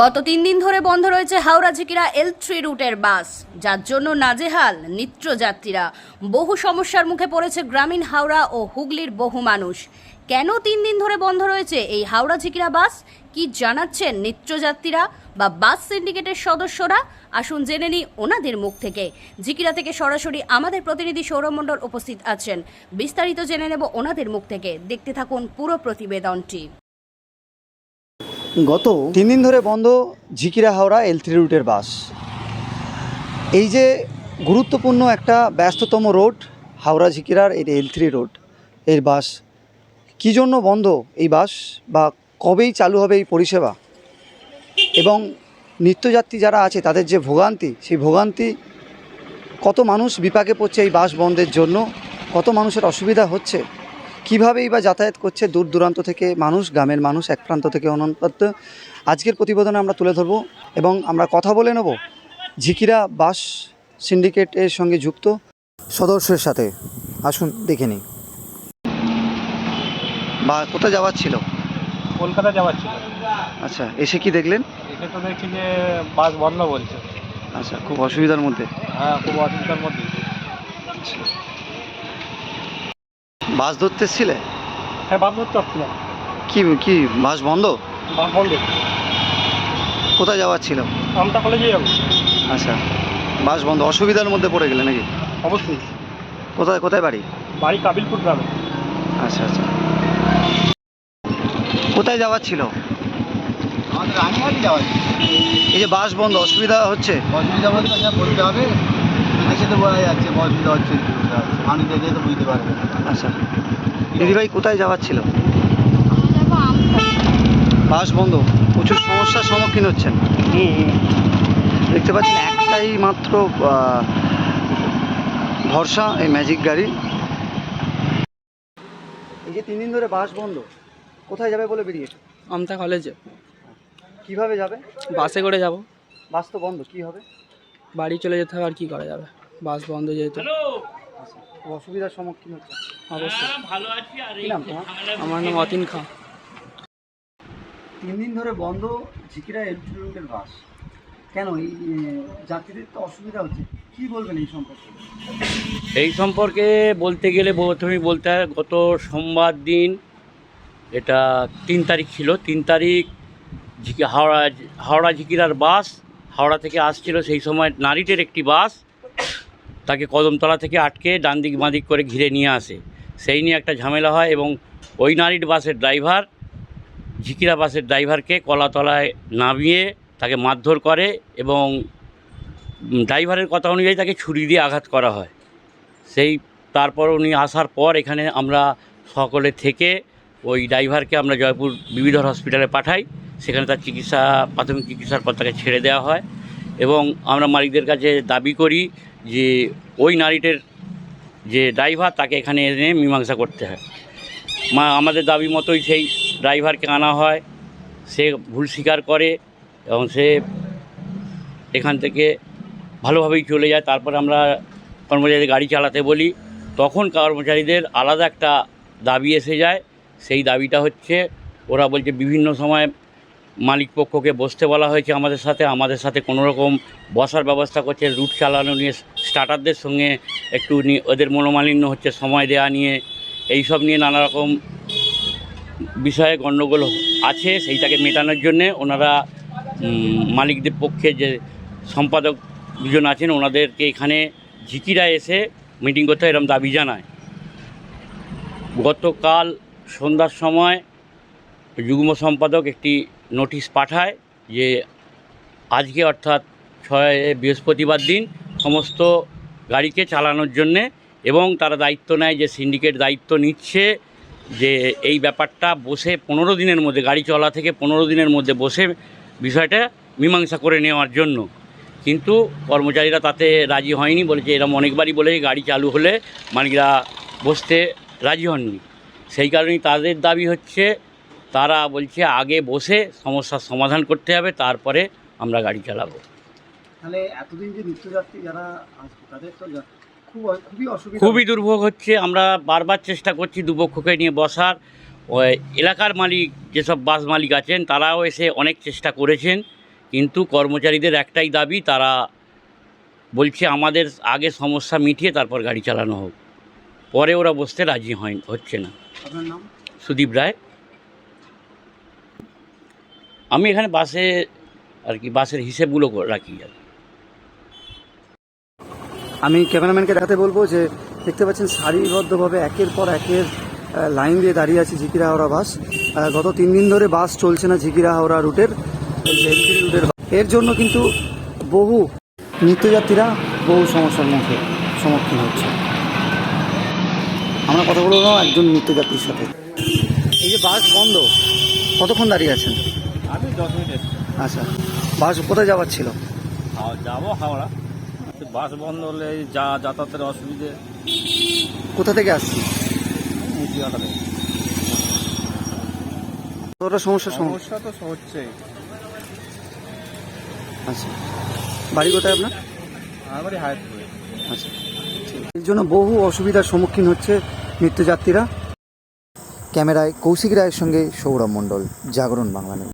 গত তিন দিন ধরে বন্ধ রয়েছে হাওড়া ঝিকিরা এল থ্রি রুটের বাস। যার জন্য নাজেহাল নিত্যযাত্রীরা বহু সমস্যার মুখে পড়েছে গ্রামীণ হাওড়া ও হুগলির বহু মানুষ। কেন তিন দিন ধরে বন্ধ রয়েছে এই হাওড়া ঝিকিরা বাস? কি জানাচ্ছেন নিত্যযাত্রীরা বা বাস সিন্ডিকেটের সদস্যরা? আসুন জেনে নিই ওনাদের মুখ থেকে। ঝিকিরা থেকে সরাসরি আমাদের প্রতিনিধি সৌরভ মণ্ডল উপস্থিত আছেন। বিস্তারিত জেনে নেব ওনাদের মুখ থেকে। দেখতে থাকুন পুরো প্রতিবেদনটি। গত তিন দিন ধরে বন্ধ ঝিকিরা হাওড়া এল থ্রি রুটের বাস। এই যে গুরুত্বপূর্ণ একটা ব্যস্ততম রোড, হাওড়া ঝিকিরার এই এল থ্রি রোডের বাস, কী জন্য বন্ধ এই বাস বা কবেই চালু হবে এই পরিষেবা? এবং নিত্যযাত্রী যারা আছে, তাদের যে ভোগান্তি, সেই ভোগান্তি, কত মানুষ বিপাকে পড়ছে এই বাস বন্ধের জন্য, কত মানুষের অসুবিধা হচ্ছে? কীভাবেই বা যাতায়াত করছে দূর দূরান্ত থেকে মানুষ গ্রামের মানুষ এক প্রান্ত থেকে অনন্ত আজকের প্রতিবেদনে আমরা তুলে ধরবো এবং আমরা কথা বলে নেব ঝিকিরা বাস সিন্ডিকেটের সঙ্গে যুক্ত সদস্যের সাথে। আসুন দেখে নিই। বা কোথায় যাওয়ার ছিল? কলকাতা যাওয়ার ছিল। আচ্ছা এসে কি দেখলেন? এসে তো দেখছি যে বাস বন্ধ বলছে। আচ্ছা খুব অসুবিধার মধ্যে। হ্যাঁ খুব অসুবিধার মধ্যে। বাস ধরতে এসছিলে হ্যাঁ বাস ধরতে পারছিলাম কি কি বাস বন্ধ? বাস বন্ধ। কোথায় যাওয়ার ছিল? আমটা কলেজে যাব। আচ্ছা বাস বন্ধ। অসুবিধার মধ্যে পড়ে গেলে নাকি? অবশ্যই। কোথায় কোথায় বাড়ি? বাড়ি কাবিলপুর গ্রামে। আচ্ছা আচ্ছা। কোথায় যাওয়ার ছিল? আমাদের রানীহাটি যাওয়ার এই যে বাস বন্ধ অসুবিধা হচ্ছে? অসুবিধা বলতে বলতে হবে। দেখে তো বোঝা যাচ্ছে অসুবিধা হচ্ছে কি অসুবিধা হচ্ছে। দেখে তো বুঝতে পারবে। আচ্ছা। দিদিভাই কোথায় যাওয়ার ছিল? বাস বন্ধ। প্রচুর সমস্যার সম্মুখীন হচ্ছেন। দেখতে পাচ্ছেন একটাই মাত্র ভরসা এই ম্যাজিক গাড়ি এই যে তিন দিন ধরে বাস বন্ধ। কোথায় যাবে বলে বেরিয়েছে আমতা কলেজে কীভাবে যাবে? বাসে করে যাব। বাস তো বন্ধ কি হবে? বাড়ি চলে যেতে হবে আর কি করা যাবে? বাস বন্ধ যেহেতু। অসুবিধার সম্মুখীন হচ্ছে। অবশ্যই। কি নাম আমার নাম অতীন খাঁ। তিন দিন ধরে বন্ধ ঝিকিরা এলফিল্ডের বাস। কেন? এই যাত্রীদের তো অসুবিধা হচ্ছে। কি বলবেন এই সম্পর্কে? এই সম্পর্কে বলতে গেলে প্রথমেই বলতে হয় গত সোমবার দিন এটা তিন তারিখ ছিল। তিন তারিখ ঝিকি হাওড়া হাওড়া ঝিকিরার বাস হাওড়া থেকে আসছিল। সেই সময় নারীটের একটি বাস তাকে কদমতলা থেকে আটকে ডান দিক বাঁ দিক করে ঘিরে নিয়ে আসে। সেই নিয়ে একটা ঝামেলা হয় এবং ওই নারীট বাসের ড্রাইভার, ঝিকিরা বাসের ড্রাইভারকে কলাতলায় নামিয়ে তাকে মারধর করে এবং ড্রাইভারের কথা অনুযায়ী তাকে ছুরি দিয়ে আঘাত করা হয়। সেই তারপর উনি আসার পর এখানে আমরা সকলে থেকে ওই ড্রাইভারকে আমরা জয়পুর বিবিধর হসপিটালে পাঠাই। সেখানে তার চিকিৎসা, প্রাথমিক চিকিৎসার পর তাকে ছেড়ে দেওয়া হয়। এবং আমরা মালিকদের কাছে দাবি করি যে ওই নারীটের যে ড্রাইভার তাকে এখানে এনে মীমাংসা করতে হয়। মা, আমাদের দাবি মতোই সেই ড্রাইভারকে আনা হয়, সে ভুল স্বীকার করে এবং সে এখান থেকে ভালোভাবেই চলে যায়। তারপর আমরা কর্মচারীদের গাড়ি চালাতে বলি। তখন কর্মচারীদের আলাদা একটা দাবি এসে যায়। সেই দাবিটা হচ্ছে, ওরা বলছে বিভিন্ন সময় মালিক পক্ষকে বসতে বলা হয়েছে আমাদের সাথে আমাদের সাথে কোনো রকম বসার ব্যবস্থা করছে, রুট চালানো নিয়ে, স্টার্টারদের সঙ্গে একটু ওদের মনোমালিন্য হচ্ছে, সময় দেওয়া নিয়ে এই সব নিয়ে নানা রকম বিষয়ে গণ্ডগোল আছে, সেইটাকে মেটানোর জন্যে ওনারা মালিকদের পক্ষে যে সম্পাদক দুজন আছেন, ওনাদেরকে এখানে ঝিকিরা এসে মিটিং করতে এরকম দাবি জানায়। গতকাল সন্ধ্যার সময় যুগ্ম সম্পাদক একটি নোটিশ পাঠায় যে আজকে অর্থাৎ ছয় বৃহস্পতিবার দিন সমস্ত গাড়িকে চালানোর জন্যে এবং তারা দায়িত্ব নেয় যে সিন্ডিকেট দায়িত্ব নিচ্ছে যে এই ব্যাপারটা বসে পনেরো দিনের মধ্যে, গাড়ি চলা থেকে পনেরো দিনের মধ্যে বসে বিষয়টা মীমাংসা করে নেওয়ার জন্য। কিন্তু কর্মচারীরা তাতে রাজি হয়নি বলেছে এরকম অনেকবারই বলে গাড়ি চালু হলে মালিকরা বসতে রাজি হননি। সেই কারণেই তাদের দাবি হচ্ছে তারা বলছে আগে বসে সমস্যার সমাধান করতে হবে তারপরে আমরা গাড়ি চালাবো। তাহলে এতদিন যে নিত্যযাত্রী যারা তাদের তো খুবই অসুবিধা খুবই দুর্ভোগ হচ্ছে আমরা বারবার চেষ্টা করছি দুপক্ষকে নিয়ে বসার। এলাকার মালিক যেসব বাস মালিক আছেন তারাও এসে অনেক চেষ্টা করেছেন কিন্তু কর্মচারীদের একটাই দাবি তারা বলছে আমাদের আগে সমস্যা মিটিয়ে তারপর গাড়ি চালানো হোক। পরে ওরা বসতে রাজি হয় হচ্ছে না। সুদীপ রায়। আমি এখানে বাসে আর কি, বাসের হিসেবগুলো রাখি আর। আমি ক্যামেরাম্যানকে দেখাতে বলব যে, দেখতে পাচ্ছেন সারিবদ্ধভাবে একের পর একের লাইন দিয়ে দাঁড়িয়ে আছে ঝিকিরা হাওড়া বাস। গত তিন দিন ধরে বাস চলছে না ঝিকিরা হাওড়া রুটের রুটের এর জন্য কিন্তু বহু নিত্যযাত্রীরা বহু সমস্যার মুখে সম্মুখীন হচ্ছে। আমরা কথা বলব একজন নিত্যযাত্রীর সাথে। এই যে বাস বন্ধ, কতক্ষণ দাঁড়িয়ে আছেন? আমি দশ মিনিট এসেছি। আচ্ছা। বাস কোথায় যাওয়ার ছিল? যাব হাওড়া। বাস বন্ধ হলে এই যা যাতায়াতের অসুবিধে। কোথা থেকে আসছি? মুচিয়াটা কতটা সমস্যার সমস্যা তো হচ্ছেই আচ্ছা। বাড়ি কোথায় আপনার? আমারই হায়াত করে আচ্ছা এর জন্য বহু অসুবিধার সম্মুখীন হচ্ছে নিত্যযাত্রীরা ক্যামেরায় কৌশিক রায়ের সঙ্গে সৌরভ মণ্ডল জাগরণ বাংলা